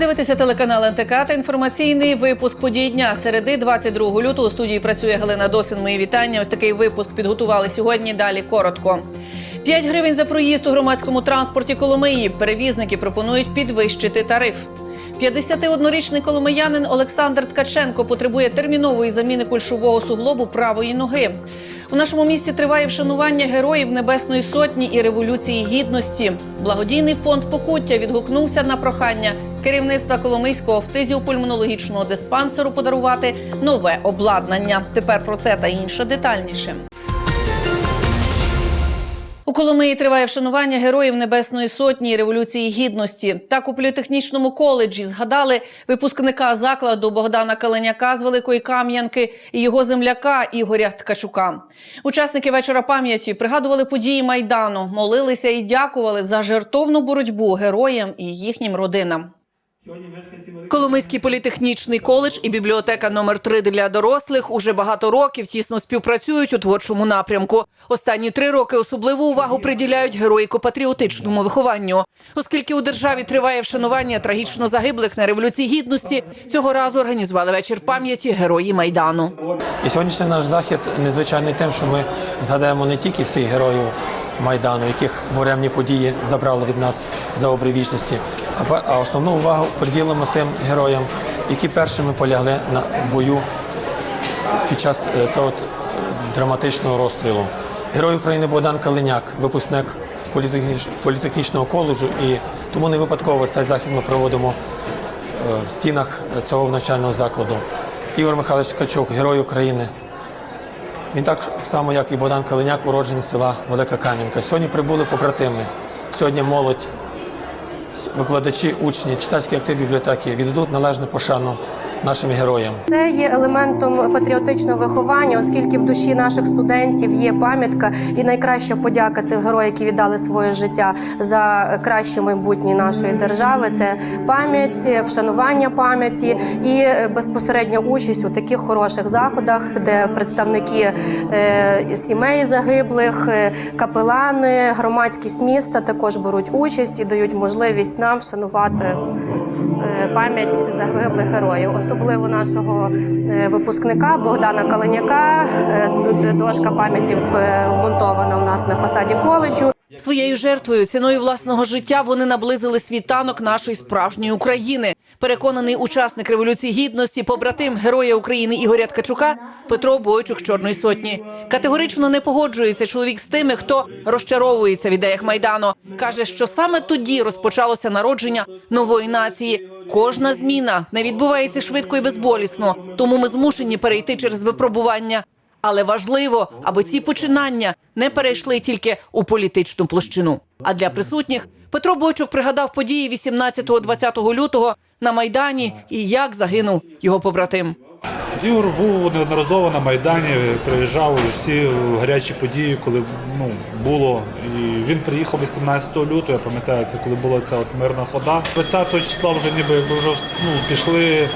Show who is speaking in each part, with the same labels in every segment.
Speaker 1: Ви дивитеся телеканал НТК та інформаційний випуск подій дня. Середи 22 лютого у студії працює Галина Досин. Мої вітання. Ось такий випуск підготували сьогодні. Далі коротко. 5 гривень за проїзд у громадському транспорті Коломиї. Перевізники пропонують підвищити тариф. 51-річний коломиянин Олександр Ткаченко потребує термінової заміни кульшового суглобу правої ноги. У нашому місті триває вшанування героїв Небесної Сотні і Революції Гідності. Благодійний фонд Покуття відгукнувся на прохання керівництва Коломийського фтизіопульмонологічного диспансеру подарувати нове обладнання. Тепер про це та інше детальніше. У Коломиї триває вшанування героїв Небесної Сотні і Революції Гідності. Так у політехнічному коледжі згадали випускника закладу Богдана Каленяка з Великої Кам'янки і його земляка Ігоря Ткачука. Учасники вечора пам'яті пригадували події майдану, молилися і дякували за жертовну боротьбу героям і їхнім родинам. Коломийський політехнічний коледж і бібліотека номер 3 для дорослих уже багато років тісно співпрацюють у творчому напрямку. Останні три роки особливу увагу приділяють героїко-патріотичному вихованню. Оскільки у державі триває вшанування трагічно загиблих на революції гідності, цього разу організували вечір пам'яті герої майдану.
Speaker 2: І сьогоднішній наш захід незвичайний тим, що ми згадаємо не тільки всіх героїв Майдану, яких буремні події забрали від нас за обрій вічності, а основну увагу приділимо тим героям, які першими полягли на бою під час е, цього е, драматичного розстрілу. Герой України Богдан Калиняк, випускник політехнічного коледжу, і тому не випадково цей захід ми проводимо е, в стінах цього навчального закладу. Ігор Михайлович Ткачук, герой України. Він так само, як і Богдан Калиняк, уроджений села Велика Кам'янка. Сьогодні прибули побратими. Сьогодні молодь, викладачі, учні, читацький актив бібліотеки віддадуть належну пошану нашим героям.
Speaker 3: Це є елементом патріотичного виховання, оскільки в душі наших студентів є пам'ятка і найкраща подяка цих героїв, які віддали своє життя за краще майбутнє нашої держави. Це пам'ять, вшанування пам'яті і безпосередня участь у таких хороших заходах, де представники е, сімей загиблих, е, капелани, громадськість міста також беруть участь і дають можливість нам вшанувати е, пам'ять загиблих героїв, особливо нашого е, випускника Богдана Каленяка. Е, Дошка пам'яті вмонтована у нас на фасаді коледжу.
Speaker 1: Своєю жертвою, ціною власного життя вони наблизили світанок нашої справжньої України. Переконаний учасник революції гідності, побратим героя України Ігоря Ткачука Петро Бойчук Чорної сотні. Категорично не погоджується чоловік з тими, хто розчаровується в ідеях майдану. каже, що саме тоді розпочалося народження нової нації. Кожна зміна не відбувається швидко і безболісно, тому ми змушені перейти через випробування. Але важливо, аби ці починання не перейшли тільки у політичну площину. А для присутніх Петро Бойчук пригадав події 18-20 лютого на майдані і як загинув його побратим.
Speaker 4: Ігор був неодноразово на Майдані, приїжджав у всі гарячі події, коли ну, було. І він приїхав 18 лютого, я пам'ятаю, це коли була ця от мирна хода. 20 числа вже ніби вже ну, пішли.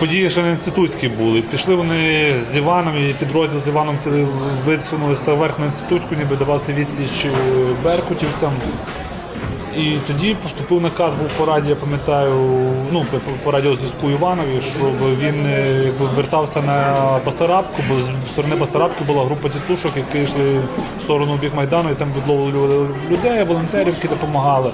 Speaker 4: Події ще не інститутські були. Пішли вони з Іваном і підрозділ з Іваном цілий висунулися вверх на інститутську, ніби давати відсіч е, беркутівцям. І тоді поступив наказ був по раді, я пам'ятаю, ну по, радіозв'язку Іванові, щоб він е, якби вертався на Басарабку, бо з сторони Басарабки була група тітушок, які йшли в сторону бік Майдану і там відловлювали людей, волонтерів, які допомагали.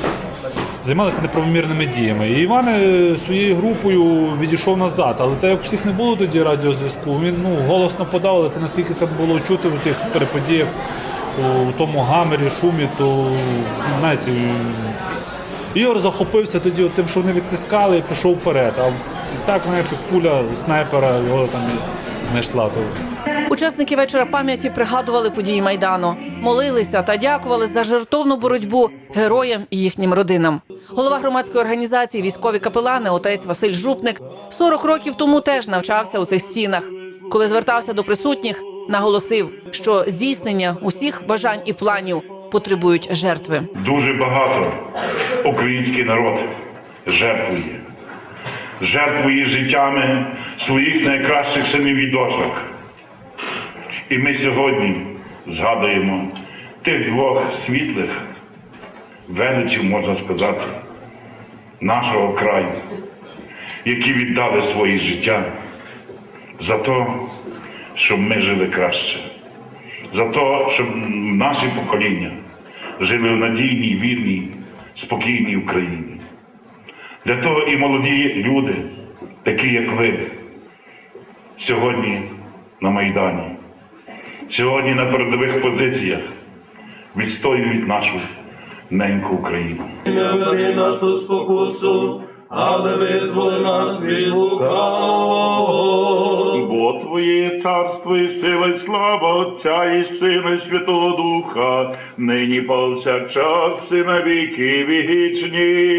Speaker 4: Займалися неправомірними діями. І Іван е, своєю групою відійшов назад. Але так як всіх не було тоді радіозв'язку, він ну, голосно подав, але це наскільки це було чути у тих переподіях, у тому гамері, шумі, то знаєте, Ігор захопився тоді тим, що вони відтискали і пішов вперед. А так, знаєте, куля снайпера його там знайшла. То
Speaker 1: Учасники вечора пам'яті пригадували події майдану, молилися та дякували за жертовну боротьбу героям і їхнім родинам. Голова громадської організації військові капелани, отець Василь Жупник, 40 років тому теж навчався у цих стінах. Коли звертався до присутніх, наголосив, що здійснення усіх бажань і планів потребують жертви.
Speaker 5: Дуже багато український народ жертвує. Жертвує життями своїх найкращих синів і дочок. І ми сьогодні згадуємо тих двох світлих величів, можна сказати, нашого краю, які віддали свої життя за те, щоб ми жили краще, за те, щоб наші покоління жили в надійній, вірній, спокійній Україні. Для того і молоді люди, такі як ви, сьогодні на Майдані, сьогодні на передових позиціях відстоюють нашу неньку Україну.
Speaker 6: Не нас у спокусу, але визволи нас від лукавого.
Speaker 5: Бо Твоє царство і сила, і слава Отця і Сина, і Святого Духа, нині повсякчас і на віки вічні.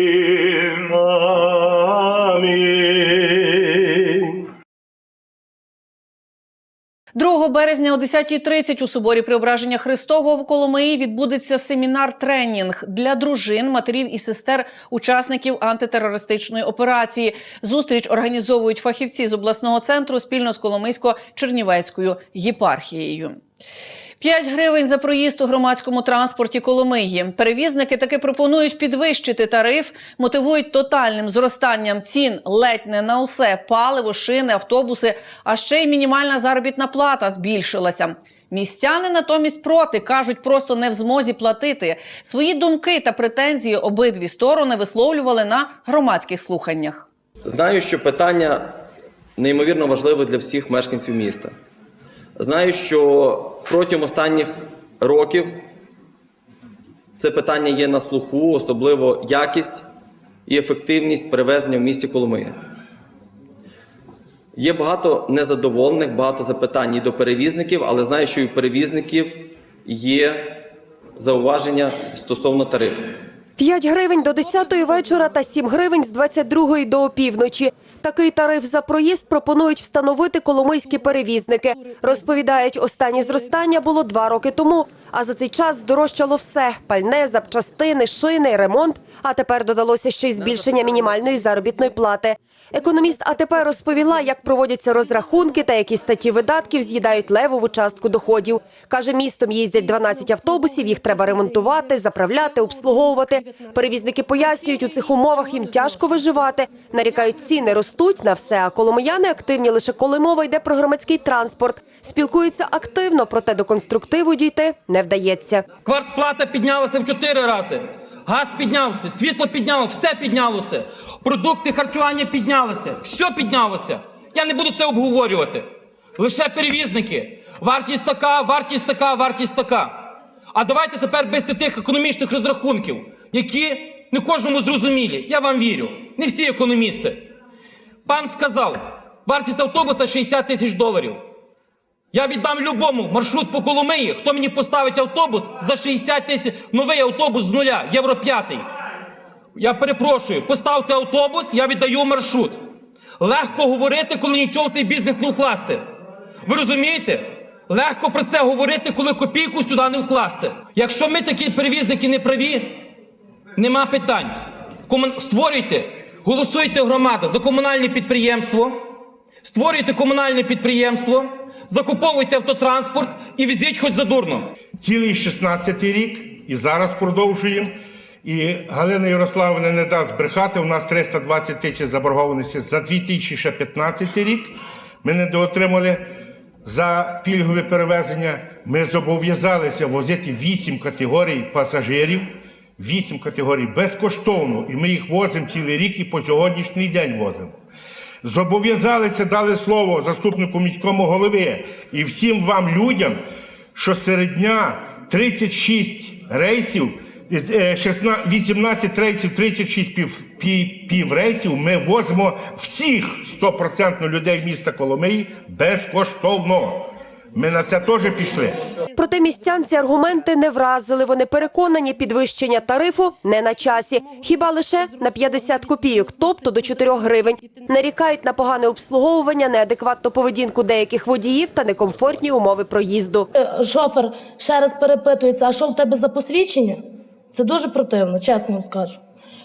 Speaker 6: Амінь.
Speaker 1: 2 березня о 10.30 у соборі Преображення Христового в Коломиї відбудеться семінар-тренінг для дружин, матерів і сестер учасників антитерористичної операції. Зустріч організовують фахівці з обласного центру спільно з Коломийсько-Чернівецькою єпархією. 5 гривень за проїзд у громадському транспорті Коломиї. Перевізники таки пропонують підвищити тариф, мотивують тотальним зростанням цін ледь не на усе паливо, шини, автобуси, а ще й мінімальна заробітна плата збільшилася. Містяни натомість проти кажуть, просто не в змозі платити. Свої думки та претензії обидві сторони висловлювали на громадських слуханнях.
Speaker 7: Знаю, що питання неймовірно важливе для всіх мешканців міста. Знаю, що протягом останніх років це питання є на слуху, особливо якість і ефективність перевезення в місті Коломиї. Є багато незадоволених, багато запитань і до перевізників, але знаю, що і у перевізників є зауваження стосовно тарифу.
Speaker 8: 5 гривень до 10 вечора та 7 гривень з 22 до опівночі. Такий тариф за проїзд пропонують встановити коломийські перевізники. Розповідають, останнє зростання було два роки тому, а за цей час здорожчало все – пальне, запчастини, шини, ремонт, а тепер додалося ще й збільшення мінімальної заробітної плати. Економіст АТП розповіла, як проводяться розрахунки та які статті видатків з'їдають левову частку доходів. Каже, містом їздять 12 автобусів, їх треба ремонтувати, заправляти, обслуговувати. Перевізники пояснюють, у цих умовах їм тяжко виживати. Нарікають, ціни ростуть на все, а коломияни активні лише коли мова йде про громадський транспорт. Спілкуються активно, проте до конструктиву дійти не вдається.
Speaker 9: Квартплата піднялася в чотири рази. Газ піднявся, світло піднялося, все піднялося. Продукти харчування піднялися, все піднялося. Я не буду це обговорювати. Лише перевізники. Вартість така, вартість така, вартість така. А давайте тепер без тих економічних розрахунків, які не кожному зрозумілі. Я вам вірю. Не всі економісти. Пан сказав, вартість автобуса 60 тисяч доларів. Я віддам любому маршрут по Коломиї, хто мені поставить автобус за 60 тисяч, новий автобус з нуля, євро 5. Я перепрошую, поставте автобус, я віддаю маршрут. Легко говорити, коли нічого в цей бізнес не вкласти. Ви розумієте? Легко про це говорити, коли копійку сюди не вкласти. Якщо ми такі перевізники не праві, нема питань. Створюйте, голосуйте громада за комунальне підприємство, створюйте комунальне підприємство, закуповуйте автотранспорт і везіть хоч задурно.
Speaker 10: цілий 16-й рік і зараз продовжуємо. І Галина Ярославовна не дасть брехати. У нас 320 тисяч заборгованості за 2015 рік. Ми не доотримали за пільгове перевезення. Ми зобов'язалися возити 8 категорій пасажирів, 8 категорій безкоштовно. І ми їх возимо цілий рік і по сьогоднішній день возимо. Зобов'язалися, дали слово заступнику міському голови і всім вам людям, що серед дня 36 рейсів, е, 16 18 рейсів, 36 пів, пів, пів рейсів ми возимо всіх 100% людей міста Коломиї безкоштовно. Ми на це теж пішли.
Speaker 8: Проте містян ці аргументи не вразили. Вони переконані, підвищення тарифу не на часі. Хіба лише на 50 копійок, тобто до 4 гривень. Нарікають на погане обслуговування, неадекватну поведінку деяких водіїв та некомфортні умови проїзду.
Speaker 11: Е, шофер ще раз перепитується, а що в тебе за посвідчення? Це дуже противно, чесно вам скажу.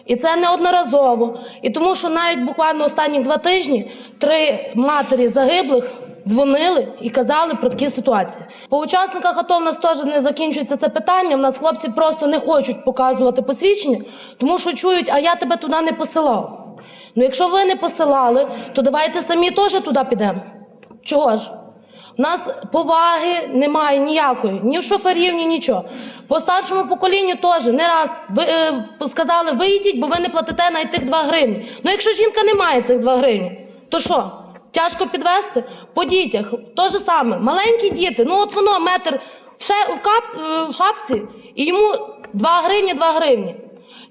Speaker 11: І це неодноразово. І тому, що навіть буквально останні два тижні три матері загиблих дзвонили і казали про такі ситуації. По учасниках АТО в нас теж не закінчується це питання. В нас хлопці просто не хочуть показувати посвідчення, тому що чують, а я тебе туди не посилав. Ну якщо ви не посилали, то давайте самі теж туди підемо. Чого ж? У нас поваги немає ніякої, ні в шоферів, ні нічого. По старшому поколінню теж не раз ви, е, сказали, вийдіть, бо ви не платите навіть тих 2 гривні. Ну якщо жінка не має цих 2 гривні, то що? Тяжко підвести? По дітях то же саме. Маленькі діти, ну от воно метр в, кап, е, в шапці, і йому 2 гривні, 2 гривні.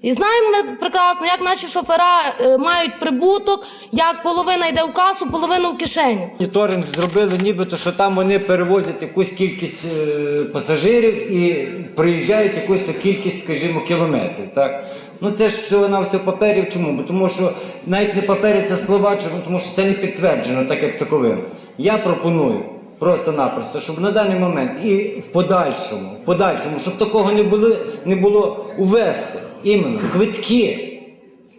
Speaker 11: І знаємо ми прекрасно, як наші шофера е, мають прибуток, як половина йде в касу, половина в кишеню.
Speaker 12: Моніторинг зробили нібито, що там вони перевозять якусь кількість е, пасажирів і проїжджають якусь кількість, скажімо, кілометрів. Так? Ну це ж всього на все паперів. Чому? Бо тому що навіть не папері це слова, тому що це не підтверджено, так як таковим. Я пропоную просто-напросто, щоб на даний момент і в подальшому, в подальшому, щоб такого не було, не було увести іменно квитки.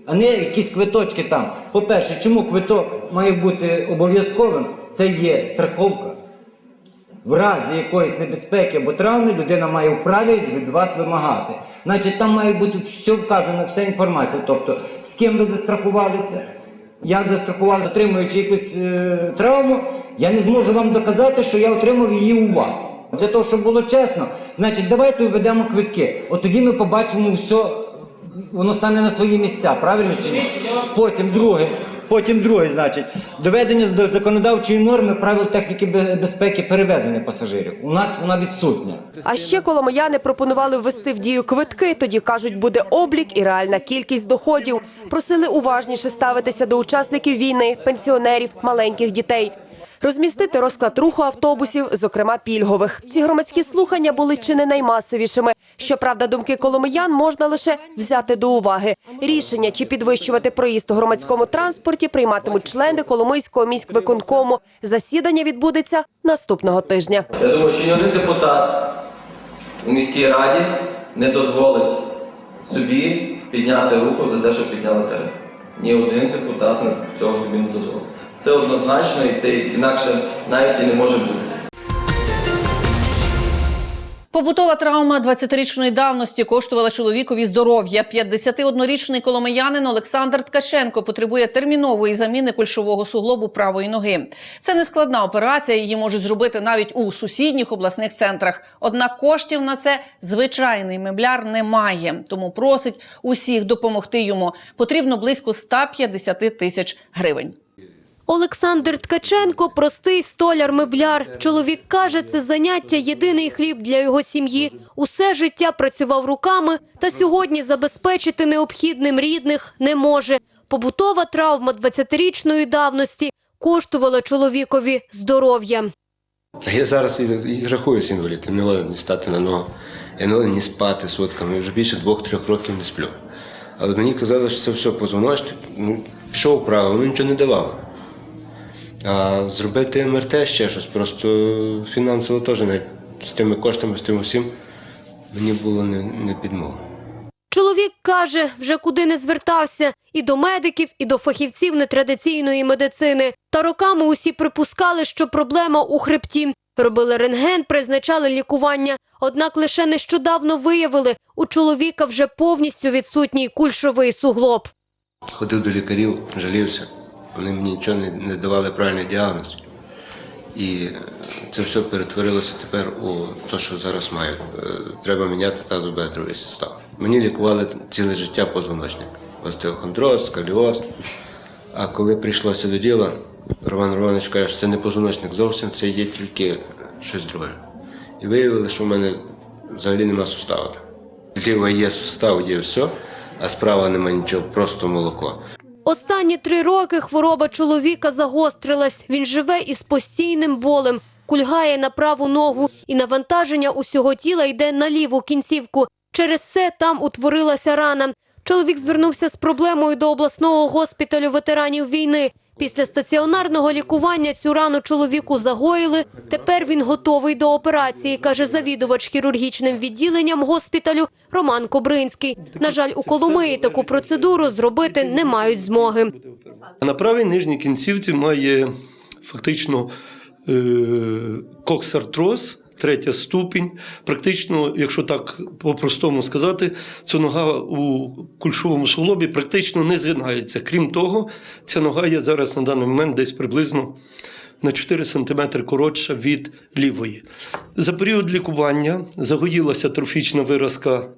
Speaker 12: А не якісь квиточки там. По-перше, чому квиток має бути обов'язковим? Це є страховка. В разі якоїсь небезпеки або травми людина має вправі від вас вимагати. Значить, там має бути все вказано, вся інформація. Тобто, з ким ви застрахувалися, як застрахували, отримуючи якусь е, травму, я не зможу вам доказати, що я отримав її у вас. Для того, щоб було чесно, значить, давайте введемо квитки. От тоді ми побачимо все, воно стане на свої місця, правильно чи ні? Потім друге. Потім друге, значить, доведення до законодавчої норми правил техніки безпеки перевезення пасажирів. У нас вона відсутня.
Speaker 8: А ще коломияни пропонували ввести в дію квитки. Тоді кажуть, буде облік і реальна кількість доходів. Просили уважніше ставитися до учасників війни, пенсіонерів, маленьких дітей. Розмістити розклад руху автобусів, зокрема пільгових. Ці громадські слухання були чи не наймасовішими. Щоправда, думки коломиян можна лише взяти до уваги. Рішення чи підвищувати проїзд у громадському транспорті прийматимуть члени Коломийського міськвиконкому. Засідання відбудеться наступного тижня.
Speaker 7: Я думаю, що ні один депутат у міській раді не дозволить собі підняти руку за те, що підняли тариф. Ні один депутат цього собі не дозволить. Це однозначно і це інакше навіть і не може бути.
Speaker 1: Побутова травма 20-річної давності коштувала чоловікові здоров'я. 51-річний коломиянин Олександр Ткаченко потребує термінової заміни кульшового суглобу правої ноги. Це не складна операція, її можуть зробити навіть у сусідніх обласних центрах. Однак коштів на це звичайний мебляр не має, тому просить усіх допомогти йому. Потрібно близько 150 тисяч гривень.
Speaker 13: Олександр Ткаченко простий столяр-мебляр. Чоловік каже, це заняття єдиний хліб для його сім'ї. Усе життя працював руками, та сьогодні забезпечити необхідним рідних не може. Побутова травма 20-річної давності коштувала чоловікові здоров'я.
Speaker 14: Я зараз і, і рахуюсь інвалід, не можу стати на ногу, я не можу спати сутками, вже більше двох-трьох років не сплю. Але мені казали, що це все позвоночник, ну, пішов вправо, воно нічого не давало. А зробити МРТ ще щось, просто фінансово теж навіть з тими коштами, з тим усім, мені було не, не підмога.
Speaker 13: Чоловік каже, вже куди не звертався і до медиків, і до фахівців нетрадиційної медицини. Та роками усі припускали, що проблема у хребті. Робили рентген, призначали лікування. Однак лише нещодавно виявили, у чоловіка вже повністю відсутній кульшовий суглоб.
Speaker 14: Ходив до лікарів, жалівся, вони мені нічого не, не давали правильний діагноз. І це все перетворилося тепер у те, що зараз маю. Е, Треба міняти тазобедровий сустав. Мені лікували ціле життя позвоночник. Остеохондроз, сколіоз. А коли прийшлося до діла, Роман Романович каже, що це не позвоночник зовсім, це є тільки щось друге. І виявили, що в мене взагалі нема сустава. Зліва є сустав, є все, а справа нема нічого, просто молоко.
Speaker 13: Останні три роки хвороба чоловіка загострилась. Він живе із постійним болем, кульгає на праву ногу, і навантаження усього тіла йде на ліву кінцівку. Через це там утворилася рана. Чоловік звернувся з проблемою до обласного госпіталю ветеранів війни. Після стаціонарного лікування цю рану чоловіку загоїли. Тепер він готовий до операції, каже завідувач хірургічним відділенням госпіталю Роман Кобринський. На жаль, у Коломиї таку процедуру зробити не мають змоги.
Speaker 15: На правій нижній кінцівці має фактично е, коксартроз, третя ступінь. Практично, якщо так по-простому сказати, ця нога у кульшовому суглобі практично не згинається. Крім того, ця нога є зараз на даний момент десь приблизно на 4 см коротша від лівої. За період лікування загоїлася трофічна виразка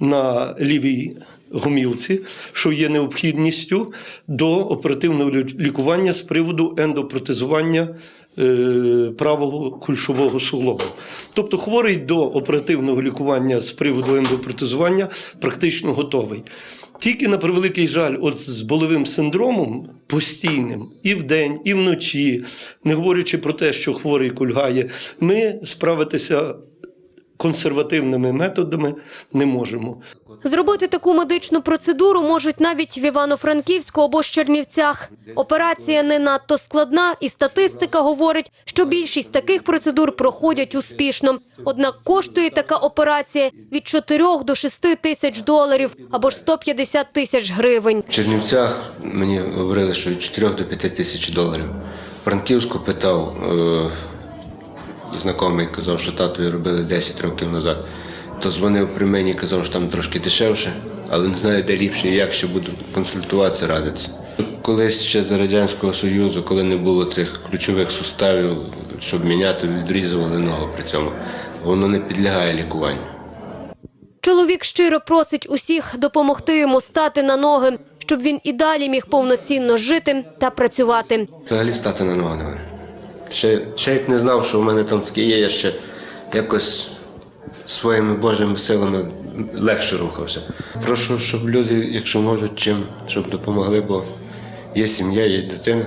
Speaker 15: на лівій гомілці, що є необхідністю до оперативного лікування з приводу ендопротезування е, правого кульшового суглобу. Тобто хворий до оперативного лікування з приводу ендопротезування практично готовий. Тільки на превеликий жаль, от з болевим синдромом постійним і вдень, і вночі, не говорячи про те, що хворий кульгає, ми справитися консервативними методами не можемо.
Speaker 13: Зробити таку медичну процедуру можуть навіть в Івано-Франківську або ж Чернівцях. Операція не надто складна, і статистика говорить, що більшість таких процедур проходять успішно. Однак коштує така операція від 4 до 6 тисяч доларів або ж 150 тисяч гривень.
Speaker 14: В Чернівцях мені говорили, що від 4 до 5 тисяч доларів. В Франківську питав, е, і знайомий казав, що татові робили 10 років назад. То дзвонив при мені і казав, що там трошки дешевше, але не знаю, де ліпше і як ще буду консультуватися, радитися. Колись ще за Радянського Союзу, коли не було цих ключових суставів, щоб міняти, відрізували ногу при цьому. Воно не підлягає лікуванню.
Speaker 13: Чоловік щиро просить усіх допомогти йому стати на ноги, щоб він і далі міг повноцінно жити та працювати.
Speaker 14: Взагалі стати на ноги. Ще, ще як не знав, що в мене там таке є, я ще якось своїми Божими силами легше рухався. Прошу, щоб люди, якщо можуть, чим, щоб допомогли, бо є сім'я, є дитина.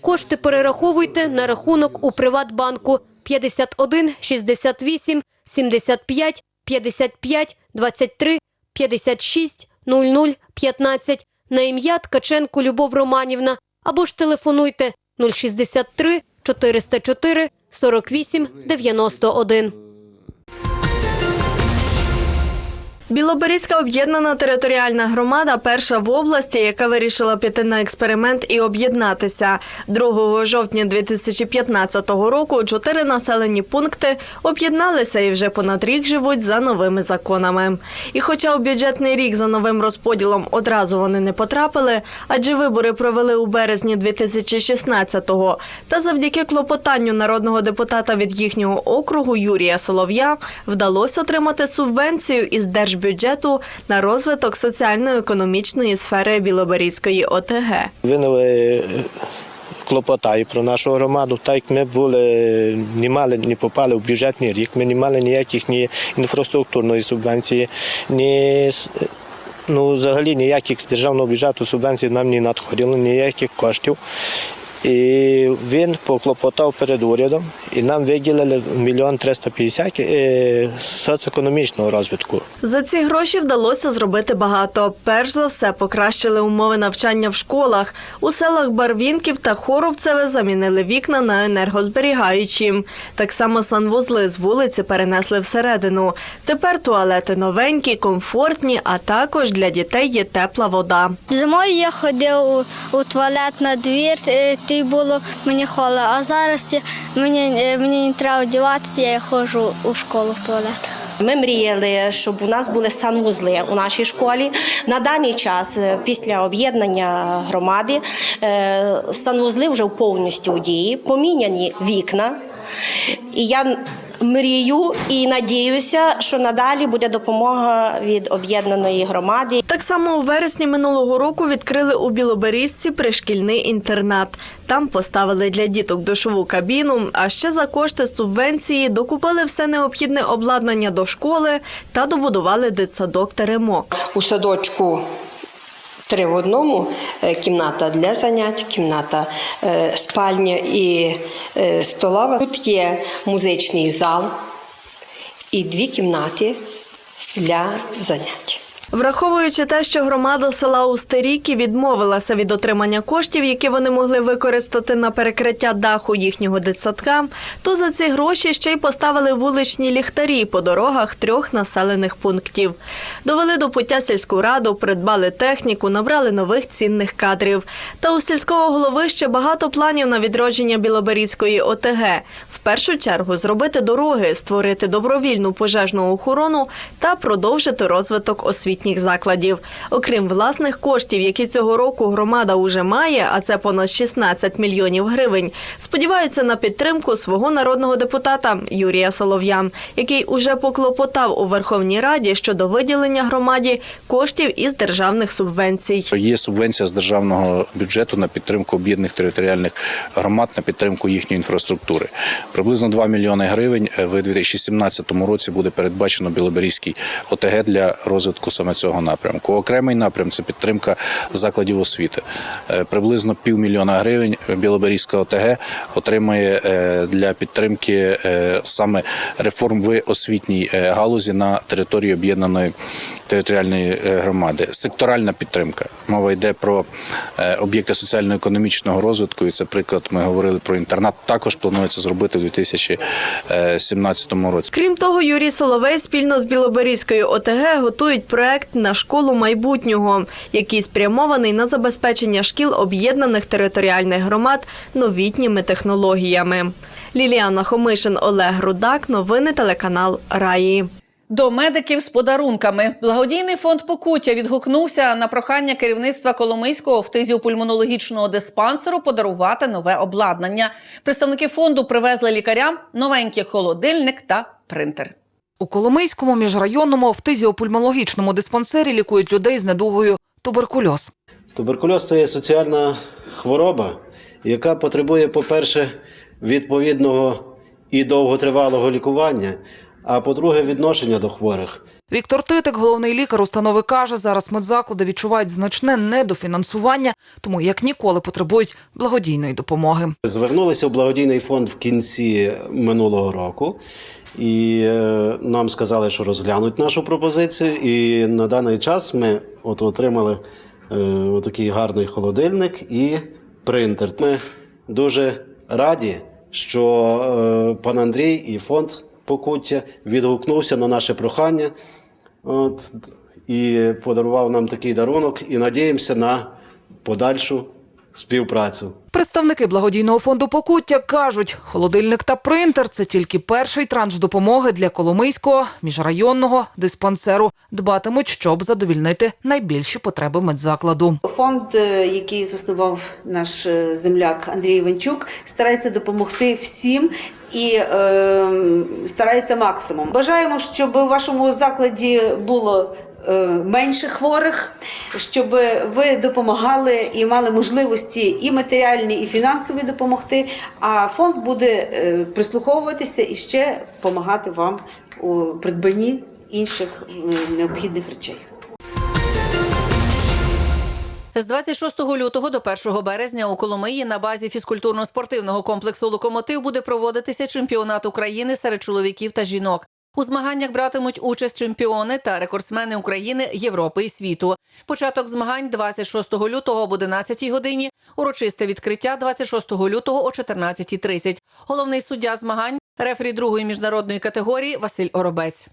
Speaker 13: Кошти перераховуйте на рахунок у Приватбанку 51 68 75 55 23 56 00 15 на ім'я Ткаченко Любов Романівна або ж телефонуйте 063 404 48 91.
Speaker 16: Білоберізька об'єднана територіальна громада перша в області, яка вирішила піти на експеримент і об'єднатися. 2 жовтня 2015 року чотири населені пункти об'єдналися і вже понад рік живуть за новими законами. І хоча у бюджетний рік за новим розподілом одразу вони не потрапили, адже вибори провели у березні 2016-го, та завдяки клопотанню народного депутата від їхнього округу Юрія Солов'я вдалося отримати субвенцію із держбюджету на розвиток соціально-економічної сфери Білоберізької ОТГ.
Speaker 17: Винули клопотаю про нашу громаду, так як ми були, не мали, не попали в бюджетний рік, ми не мали ніяких ні інфраструктурної субвенції, ні ну, взагалі ніяких з державного бюджету субвенцій нам не надходило, ніяких коштів. І він поклопотав перед урядом, і нам виділили мільйон 350 е, соціоекономічного розвитку.
Speaker 16: За ці гроші вдалося зробити багато. Перш за все, покращили умови навчання в школах. У селах Барвінків та Хоровцеве замінили вікна на енергозберігаючі. Так само санвузли з вулиці перенесли всередину. Тепер туалети новенькі, комфортні, а також для дітей є тепла вода.
Speaker 18: Зимою я ходив у, туалет на двір, е, ті було мені холодно, а зараз мені, е, мені не треба одягатися, я ходжу у школу в туалет.
Speaker 19: Ми мріяли, щоб у нас були санвузли у нашій школі. На даний час, е, після об'єднання громади, е, санвузли вже повністю у дії, поміняні вікна. І я мрію і надіюся, що надалі буде допомога від об'єднаної громади.
Speaker 16: Так само у вересні минулого року відкрили у Білоберізці пришкільний інтернат. Там поставили для діток душову кабіну, а ще за кошти субвенції докупили все необхідне обладнання до школи та добудували дитсадок Теремок.
Speaker 20: У садочку три в одному: Е, кімната для занять, кімната е, спальня і е, столова. Тут є музичний зал і дві кімнати для занять.
Speaker 16: Враховуючи те, що громада села Устеріки відмовилася від отримання коштів, які вони могли використати на перекриття даху їхнього дитсадка, то за ці гроші ще й поставили вуличні ліхтарі по дорогах трьох населених пунктів. Довели до пуття сільську раду, придбали техніку, набрали нових цінних кадрів. Та у сільського голови ще багато планів на відродження Білоберізької ОТГ. В першу чергу зробити дороги, створити добровільну пожежну охорону та продовжити розвиток освітніх закладів. Окрім власних коштів, які цього року громада уже має, а це понад 16 мільйонів гривень. Сподіваються на підтримку свого народного депутата Юрія Солов'я, який уже поклопотав у Верховній Раді щодо виділення громаді коштів із державних субвенцій.
Speaker 21: Є субвенція з державного бюджету на підтримку об'єднаних територіальних громад на підтримку їхньої інфраструктури. Приблизно 2 мільйони гривень в 2017 році буде передбачено Білоберізький ОТГ для розвитку саме цього напрямку. Окремий напрям це підтримка закладів освіти. Е, Приблизно півмільйона гривень Білоберізька ОТГ отримає е, для підтримки е, саме реформ в освітній галузі на території об'єднаної територіальної громади. Секторальна підтримка. Мова йде про об'єкти соціально-економічного розвитку. І це приклад. Ми говорили про інтернат. Також планується зробити у 2017 році.
Speaker 16: Крім того, Юрій Соловей спільно з Білоберізькою ОТГ готують проект на школу майбутнього, який спрямований на забезпечення шкіл об'єднаних територіальних громад новітніми технологіями. Ліліана Хомишин, Олег Рудак. Новини телеканал Раї.
Speaker 1: До медиків з подарунками благодійний фонд Покуття відгукнувся на прохання керівництва Коломийського фтизіопульмонологічного диспансеру подарувати нове обладнання. Представники фонду привезли лікарям новенький холодильник та принтер.
Speaker 22: У Коломийському міжрайонному фтизіопульмологічному диспансері лікують людей з недугою туберкульоз.
Speaker 23: Туберкульоз це є соціальна хвороба, яка потребує, по-перше, відповідного і довготривалого лікування, а по-друге, відношення до хворих.
Speaker 22: Віктор Титик, головний лікар установи, каже, зараз медзаклади відчувають значне недофінансування, тому як ніколи потребують благодійної допомоги.
Speaker 23: Звернулися в благодійний фонд в кінці минулого року, і е, нам сказали, що розглянуть нашу пропозицію. І на даний час ми от отримали е, такий гарний холодильник і принтер. Ми дуже раді, що е, пан Андрій і фонд Покуття відгукнувся на наше прохання. От, і подарував нам такий дарунок, і надіємося на подальшу співпрацю.
Speaker 22: Представники благодійного фонду Покуття кажуть, холодильник та принтер це тільки перший транш допомоги для Коломийського міжрайонного диспансеру. Дбатимуть, щоб задовільнити найбільші потреби медзакладу.
Speaker 24: Фонд, е, який заснував наш е, земляк Андрій Іванчук, старається допомогти всім і е, старається максимум. Бажаємо, щоб у вашому закладі було. Е, Менше хворих, щоб ви допомагали і мали можливості і матеріальні, і фінансові допомогти. А фонд буде е, прислуховуватися і ще допомагати вам у придбанні інших е, необхідних речей.
Speaker 1: З 26 лютого до 1 березня у Коломиї на базі фізкультурно-спортивного комплексу Локомотив буде проводитися чемпіонат України серед чоловіків та жінок. У змаганнях братимуть участь чемпіони та рекордсмени України, Європи і світу. Початок змагань 26 лютого об 11 годині. Урочисте відкриття 26 лютого о 14.30. Головний суддя змагань рефері другої міжнародної категорії Василь Оробець.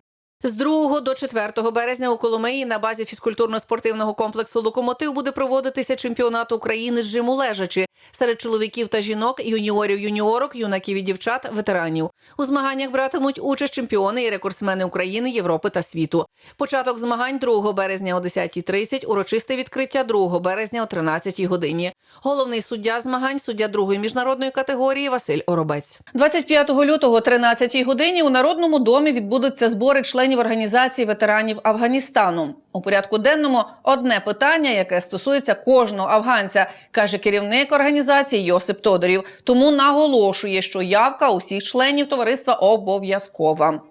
Speaker 1: З 2 до 4 березня у Коломиї на базі фізкультурно-спортивного комплексу Локомотив буде проводитися чемпіонат України з жиму лежачі серед чоловіків та жінок, юніорів, юніорок, юнаків і дівчат, ветеранів. У змаганнях братимуть участь чемпіони і рекордсмени України, Європи та світу. Початок змагань 2 березня о 10.30, урочисте відкриття 2 березня о 13 годині. Головний суддя змагань, суддя другої міжнародної категорії Василь Оробець. 25 лютого о 13 годині у Народному домі відбудуться збори членів організації ветеранів Афганістану. У порядку денному одне питання, яке стосується кожного афганця, каже керівник організації Йосип Тодорів. Тому наголошує, що явка усіх членів товариства обов'язкова.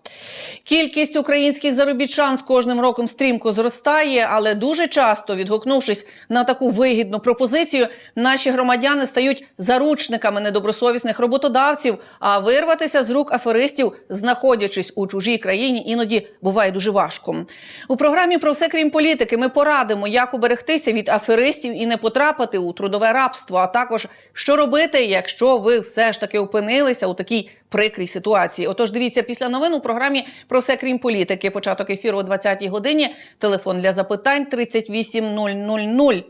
Speaker 1: Кількість українських заробітчан з кожним роком стрімко зростає, але дуже часто, відгукнувшись на таку вигідну пропозицію, наші громадяни стають заручниками недобросовісних роботодавців. А вирватися з рук аферистів, знаходячись у чужій країні, іноді буває дуже важко. У програмі про все крім політики, ми порадимо, як уберегтися від аферистів і не потрапити у трудове рабство, а також що робити, якщо ви все ж таки опинилися у такій прикрій ситуації. Отож, дивіться після новин у програмі про все крім політики. Початок ефіру о 20-й годині. Телефон для запитань 38000.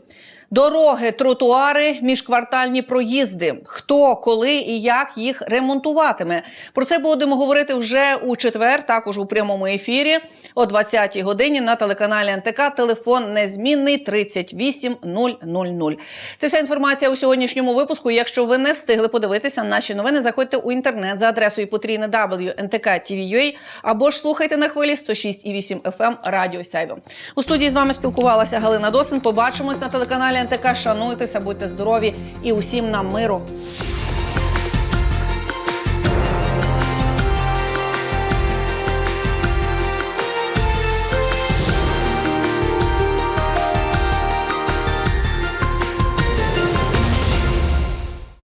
Speaker 1: Дороги, тротуари, міжквартальні проїзди. Хто, коли і як їх ремонтуватиме? Про це будемо говорити вже у четвер, також у прямому ефірі о 20-й годині на телеканалі НТК. Телефон незмінний 38000. Це вся інформація у сьогоднішньому випуску. Якщо ви не встигли подивитися наші новини, заходьте у інтернет за адресою потрійне W NTK або ж слухайте на хвилі 106,8 FM Радіо Сяйво. У студії з вами спілкувалася Галина Досин. Побачимось на телеканалі НТК. Шануйтеся, будьте здорові і усім нам миру.